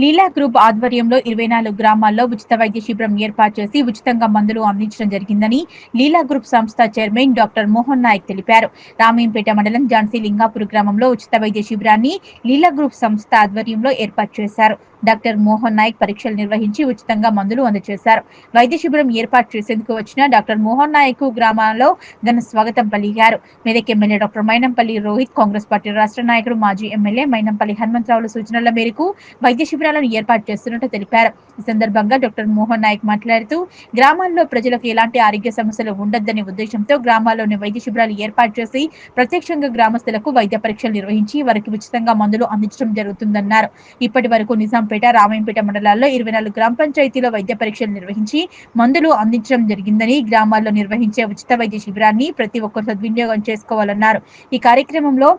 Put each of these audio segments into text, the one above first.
లీలా group ఆధ్వర్యంలో ఇరవై నాలుగు గ్రామాల్లో ఉచిత వైద్య శిబిరం ఏర్పాటు చేసి ఉచితంగా మందులు అందించడం జరిగిందని లీలా గ్రూప్ సంస్థ చైర్మన్ డాక్టర్ మోహన్ నాయక్ తెలిపారు. రామీంపేట మండలం ఝాన్సీ లింగాపూర్ గ్రామంలో ఉచిత వైద్య శిబిరాన్ని లీలా గ్రూప్ సంస్థ ఆధ్వర్యంలో ఏర్పాటు చేశారు. డాక్టర్ మోహన్ నాయక్ పరీక్షలు నిర్వహించి ఉచితంగా మందులు అందజేశారు. వైద్య శిబిరం ఏర్పాటు చేసేందుకు వచ్చిన డాక్టర్ మోహన్ నాయక్ గ్రామాల్లో ఘన స్వాగతం పలికారు. Medak MLA doctor Mynampally Rohit Congress party రాష్ట్ర నాయకుడు మాజీ ఎమ్మెల్యే మైనంపల్లి హనుమంతరావుల సూచనల మేరకు వైద్య శిబిరాలను ఏర్పాటు చేస్తున్నట్టు తెలిపారు. ఈ సందర్భంగా డాక్టర్ మోహన్ నాయక్ మాట్లాడుతూ గ్రామాల్లో ప్రజలకు ఎలాంటి ఆరోగ్య సమస్యలు ఉండొద్దనే ఉద్దేశంతో గ్రామాల్లోని వైద్య శిబిరాలు ఏర్పాటు చేసి ప్రత్యక్షంగా గ్రామస్తులకు వైద్య పరీక్షలు నిర్వహించి వారికి ఉచితంగా మందులు అందించడం జరుగుతుందన్నారు. ఇప్పటి వరకు నిజాం నిజాంపేట రామాయంపేట మండలాల్లో ఇరవై నాలుగు గ్రామ పంచాయతీలో వైద్య పరీక్షలు నిర్వహించి మందులు అందించడం జరిగిందని గ్రామాల్లో నిర్వహించే ఉచిత వైద్య శిబిరాన్ని ప్రతి ఒక్కరు సద్వినియోగం చేసుకోవాలన్నారు. ఈ కార్యక్రమంలో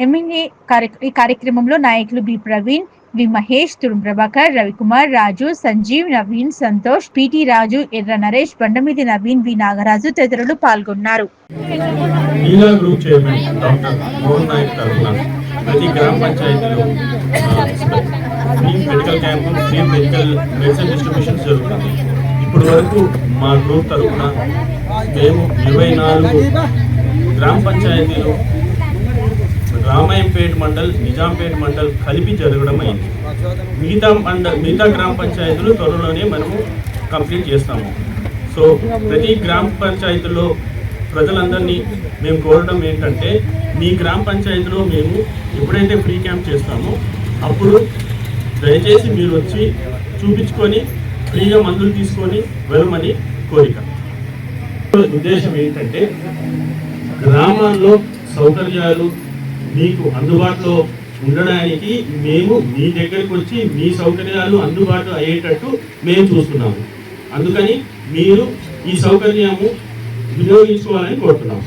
ఎమ్మెల్యే ఈ కార్యక్రమంలో నాయకులు B Praveen V Mahesh Turum Prabhakar Ravikumar Raju Sanjeev Naveen Santosh PT Raju Erra Naresh Bandameedi Naveen వి నాగరాజు తదితరులు పాల్గొన్నారు. ప్రతి గ్రామ పంచాయతీలో free medical camp free medical medicine distribution జరుగుతుంది ఇప్పటి వరకు మా గ్రూప్ తరఫున మేము ఇరవై నాలుగు గ్రామ పంచాయతీలు రామాయంపేట మండల్ నిజాంపేట మండల్ కలిపి జరగడం అయింది. మిగతా మండల్ మిగతా గ్రామ పంచాయతీలు త్వరలోనే మనము కంప్లీట్ చేస్తాము. సో ప్రతి గ్రామ పంచాయతీలో ప్రజలందరినీ మేము కోరడం ఏంటంటే మీ గ్రామ పంచాయతీలో మేము ఎప్పుడైతే ఫ్రీ క్యాంప్ చేస్తామో అప్పుడు దయచేసి మీరు వచ్చి చూపించుకొని ఫ్రీగా మందులు తీసుకొని వెళ్ళమని కోరిక. ఉద్దేశం ఏంటంటే గ్రామాల్లో సౌకర్యాలు మీకు అందుబాటులో ఉండడానికి మేము మీ దగ్గరికి వచ్చి మీ సౌకర్యాలు అందుబాటు అయ్యేటట్టు మేము చూస్తున్నాము. అందుకని మీరు ఈ సౌకర్యము వినియోగించుకోవాలని కోరుతున్నాం.